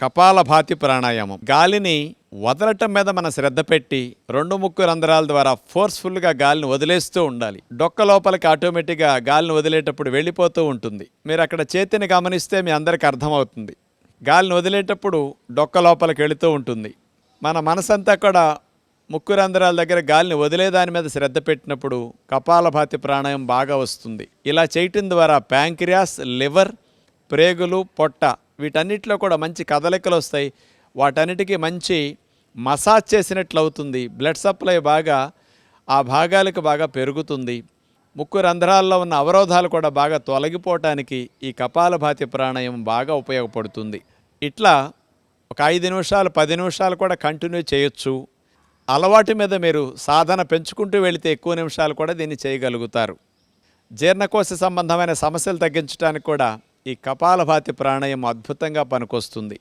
కపాలభాతి ప్రాణాయామం. గాలిని వదలటం మీద మన శ్రద్ధ పెట్టి రెండు ముక్కు రంధ్రాల ద్వారా ఫోర్స్ఫుల్గా గాలిని వదిలేస్తూ ఉండాలి. డొక్క లోపలికి ఆటోమేటిక్గా గాలిని వదిలేటప్పుడు వెళ్ళిపోతూ ఉంటుంది. మీరు అక్కడ చేతిని గమనిస్తే మీ అందరికీ అర్థమవుతుంది. గాలిని వదిలేటప్పుడు డొక్క లోపలికి వెళుతూ ఉంటుంది. మన మనసంతా కూడా ముక్కు రంధ్రాల దగ్గర గాలిని వదిలేదాని మీద శ్రద్ధ పెట్టినప్పుడు కపాలభాతి ప్రాణాయం బాగా వస్తుంది. ఇలా చేయటం ద్వారా ప్యాంక్రియాస్ లివర్ ప్రేగులు పొట్ట వీటన్నిటిలో కూడా మంచి కదలికలు వస్తాయి. వాటన్నిటికీ మంచి మసాజ్ చేసినట్లు అవుతుంది బ్లడ్ సప్లై బాగా ఆ భాగాలకు బాగా పెరుగుతుంది. ముక్కు రంధ్రాల్లో ఉన్న అవరోధాలు కూడా బాగా తొలగిపోవటానికి ఈ కపాలభాతి ప్రాణాయామం బాగా ఉపయోగపడుతుంది. ఇట్లా ఒక ఐదు నిమిషాలు పది నిమిషాలు కూడా కంటిన్యూ చేయొచ్చు. అలవాటు మీద మీరు సాధన పెంచుకుంటూ వెళితే ఎక్కువ నిమిషాలు కూడా దీన్ని చేయగలుగుతారు. జీర్ణకోశ సంబంధమైన సమస్యలు తగ్గించడానికి కూడా ఈ కపాలభాతి ప్రాణాయామం అద్భుతంగా పనికొస్తుంది.